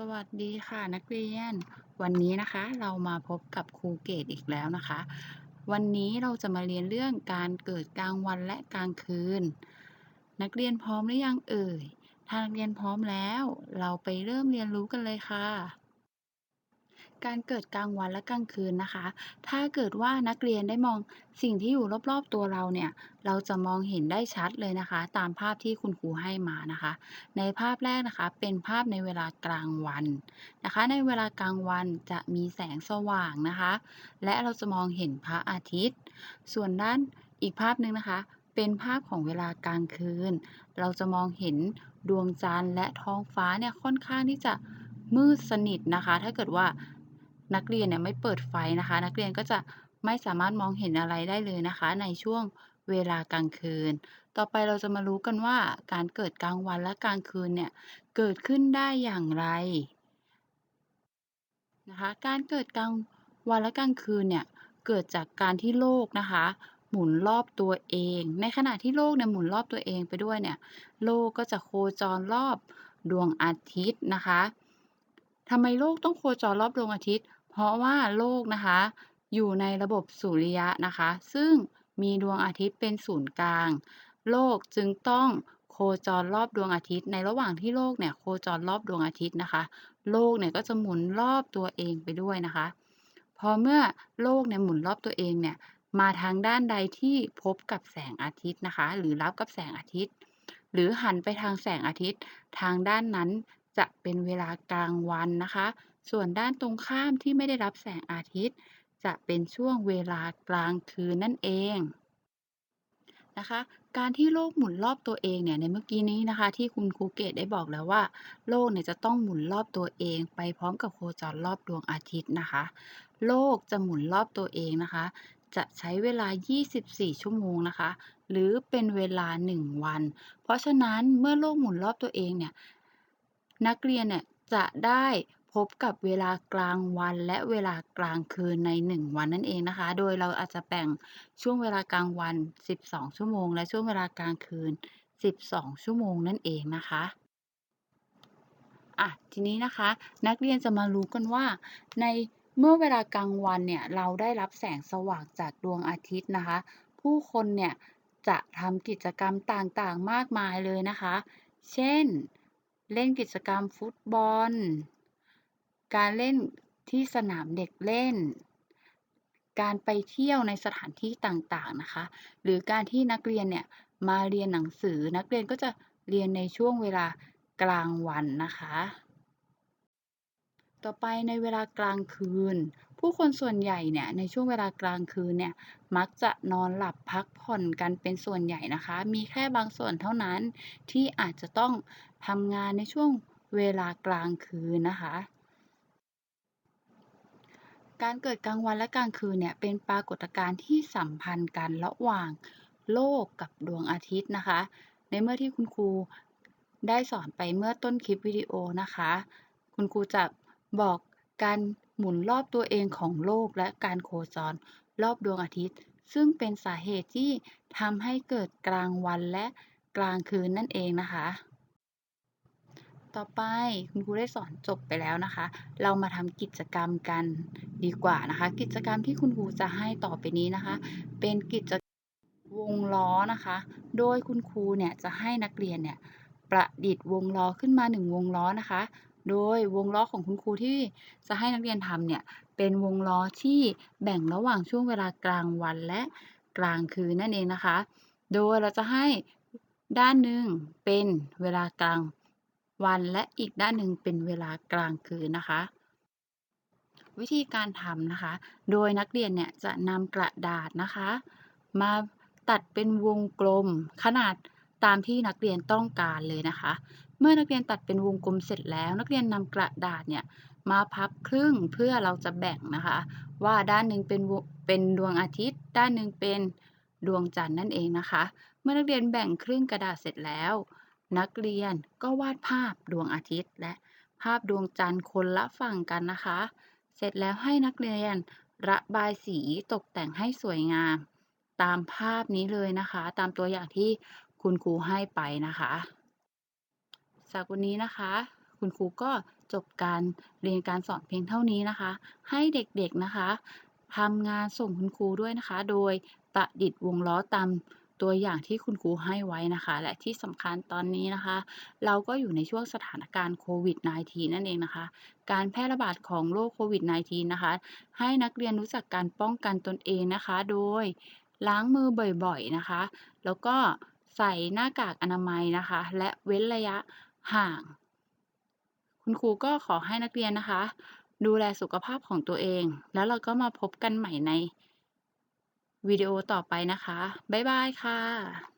สวัสดีค่ะนักเรียน วันนี้นะคะเรามาพบกับครูเกตอีกแล้วนะคะ วันนี้เราจะมาเรียนเรื่องการเกิดกลางวันและกลางคืน นักเรียนพร้อมหรือยังเอ่ยถ้านักเรียนพร้อมแล้ว เราไปเริ่มเรียนรู้กันเลยค่ะ การเกิดกลางวันและกลางคืนนะคะ ถ้าเกิดว่านักเรียนได้มองสิ่งที่อยู่รอบๆตัวเราเนี่ย เราจะมองเห็นได้ชัดเลยนะคะ ตามภาพที่คุณครูให้มานะคะ ในภาพแรกนะคะ เป็นภาพในเวลากลางวันนะคะ ในเวลากลางวันจะมีแสงสว่างนะคะ และเราจะมองเห็นพระอาทิตย์ ส่วนด้านอีกภาพหนึ่งนะคะ เป็นภาพของเวลากลางคืน เราจะมองเห็นดวงจันทร์และท้องฟ้าเนี่ยค่อนข้างที่จะมืดสนิทนะคะ ถ้าเกิดว่า นักเรียนเนี่ยไม่เปิดไฟนะคะ นักเรียนก็จะไม่สามารถมองเห็นอะไรได้เลยนะคะ ในช่วงเวลากลางคืน ต่อไปเราจะมารู้กันว่าการเกิดกลางวันและกลางคืนเนี่ยเกิดขึ้นได้อย่างไรนะคะ การเกิดกลางวันและกลางคืนเนี่ยเกิดจากการที่โลกนะคะ หมุนรอบตัวเอง ในขณะที่โลกเนี่ยหมุนรอบตัวเองไปด้วยเนี่ยโลกก็จะโคจรรอบดวงอาทิตย์นะคะทำไมโลกต้องโคจรรอบดวงอาทิตย์ ราะว่าโลกนะคะ อยู่ในระบบสุริยะนะคะ ซึ่งมีดวงอาทิตย์เป็นศูนย์กลาง โลกจึงต้องโคจรรอบดวงอาทิตย์ ในระหว่างที่โลกเนี่ยโคจรรอบดวงอาทิตย์นะคะ โลกเนี่ยก็จะหมุนรอบตัวเองไปด้วยนะคะ พอเมื่อโลกเนี่ยหมุนรอบตัวเองเนี่ยมาทางด้านใดที่พบกับแสงอาทิตย์นะคะ หรือรับกับแสงอาทิตย์ หรือหันไปทางแสงอาทิตย์ ทางด้านนั้นจะเป็นเวลากลางวันนะคะ ส่วนด้านตรงข้ามที่ไม่ได้รับแสงอาทิตย์ จะเป็นช่วงเวลากลางคืนนั่นเองนะคะการที่โลกหมุนรอบตัวเองเนี่ยในเมื่อกี้นี้นะคะ ที่คุณครูเกตได้บอกแล้วว่า โลกเนี่ยจะต้องหมุนรอบตัวเอง ไปพร้อมกับโคจรรอบดวงอาทิตย์นะคะ โลกจะหมุนรอบตัวเองนะคะ จะใช้เวลา 24 ชั่วโมงนะคะ หรือเป็นเวลา 1 วัน เพราะฉะนั้นเมื่อโลกหมุนรอบตัวเองเนี่ยนักเรียนเนี่ยจะได้ บกับเวลากลางวันและเวลากลางคืนใน 1 วันนั่นเองนะคะ โดยเราอาจจะแบ่งช่วงเวลากลางวัน 12 ชั่วโมง และช่วงเวลากลางคืน 12 ชั่วโมงนั่นเองนะคะอะทีนี้นะคะนักเรียนจะมารู้กันว่า ในเมื่อเวลากลางวันเนี่ยเราได้รับแสงสว่างจากดวงอาทิตย์นะคะ ผู้คนเนี่ยจะทำกิจกรรมต่างๆมากมายเลยนะคะ เช่น เล่นกิจกรรมฟุตบอล การเล่นที่สนามเด็กเล่น การไปเที่ยวในสถานที่ต่างๆนะคะ หรือการที่นักเรียนเนี่ยมาเรียนหนังสือนักเรียนก็จะเรียนในช่วงเวลากลางวันนะคะ ต่อไปในเวลากลางคืน ผู้คนส่วนใหญ่เนี่ยในช่วงเวลากลางคืนเนี่ยมักจะนอนหลับพักผ่อนกันเป็นส่วนใหญ่นะคะ มีแค่บางส่วนเท่านั้นที่อาจจะต้องทำงานในช่วงเวลากลางคืนนะคะ การเกิดกลางวันและกลางคืนเนี่ยเป็นปรากฏการณ์ที่สัมพันธ์กันระหว่างโลกกับดวงอาทิตย์นะคะ ในเมื่อที่คุณครูได้สอนไปเมื่อต้นคลิปวิดีโอนะคะ คุณครูจะบอกการหมุนรอบตัวเองของโลกและการโคจรรอบดวงอาทิตย์ ซึ่งเป็นสาเหตุที่ทำให้เกิดกลางวันและกลางคืนนั่นเองนะคะ ต่อไปคุณครูได้สอนจบไปแล้วนะคะ เรามาทำกิจกรรมกันดีกว่านะคะ กิจกรรมที่คุณครูจะให้ต่อไปนี้นะคะ เป็นกิจวงล้อนะคะ โดยคุณครูเนี่ยจะให้นักเรียนเนี่ยประดิษฐ์วงล้อขึ้นมา 1 วงล้อนะคะ โดยวงล้อของคุณครูที่จะให้นักเรียนทำเนี่ยเป็นวงล้อที่แบ่งระหว่างช่วงเวลากลางวันและกลางคืนนั่นเองนะคะ โดยเราจะให้ด้านหนึ่งเป็นเวลากลาง วันและอีกด้านหนึ่งเป็นเวลากลางคืนนะคะ วิธีการทำนะคะ โดยนักเรียนเนี่ยจะนำกระดาษนะคะ มาตัดเป็นวงกลมขนาดตามที่นักเรียนต้องการเลยนะคะ เมื่อนักเรียนตัดเป็นวงกลมเสร็จแล้ว นักเรียนนำกระดาษเนี่ยมาพับครึ่งเพื่อเราจะแบ่งนะคะ ว่าด้านหนึ่งเป็นเป็นดวงอาทิตย์ ด้านหนึ่งเป็นดวงจันทร์นั่นเองนะคะ เมื่อนักเรียนแบ่งครึ่งกระดาษเสร็จแล้ว นักเรียนก็วาดภาพดวงอาทิตย์ และภาพดวงจันทร์คนละฝั่งกันนะคะ เสร็จแล้วให้นักเรียนระบายสีตกแต่งให้สวยงาม ตามภาพนี้เลยนะคะ ตามตัวอย่างที่คุณครูให้ไปนะคะจากวันนี้นะคะ คุณครูก็จบการเรียนการสอนเพียงเท่านี้นะคะ ให้เด็กๆนะคะทำงานส่งคุณครูด้วยนะคะ โดยประดิษฐ์วงล้อตาม ตัวอย่างที่คุณครูให้ไว้นะคะ และที่สำคัญตอนนี้นะคะ เราก็อยู่ในช่วงสถานการณ์โควิด -19 นั่นเองนะคะ การแพร่ระบาดของโรคโควิด -19 นะคะ ให้นักเรียนรู้จักการป้องกันตนเองนะคะ โดยล้างมือบ่อยๆนะคะ แล้วก็ใส่หน้ากากอนามัยนะคะ และเว้นระยะห่าง คุณครูก็ขอให้นักเรียนนะคะ ดูแลสุขภาพของตัวเอง แล้วเราก็มาพบกันใหม่ใน วิดีโอต่อไปนะคะ บ๊ายบายค่ะ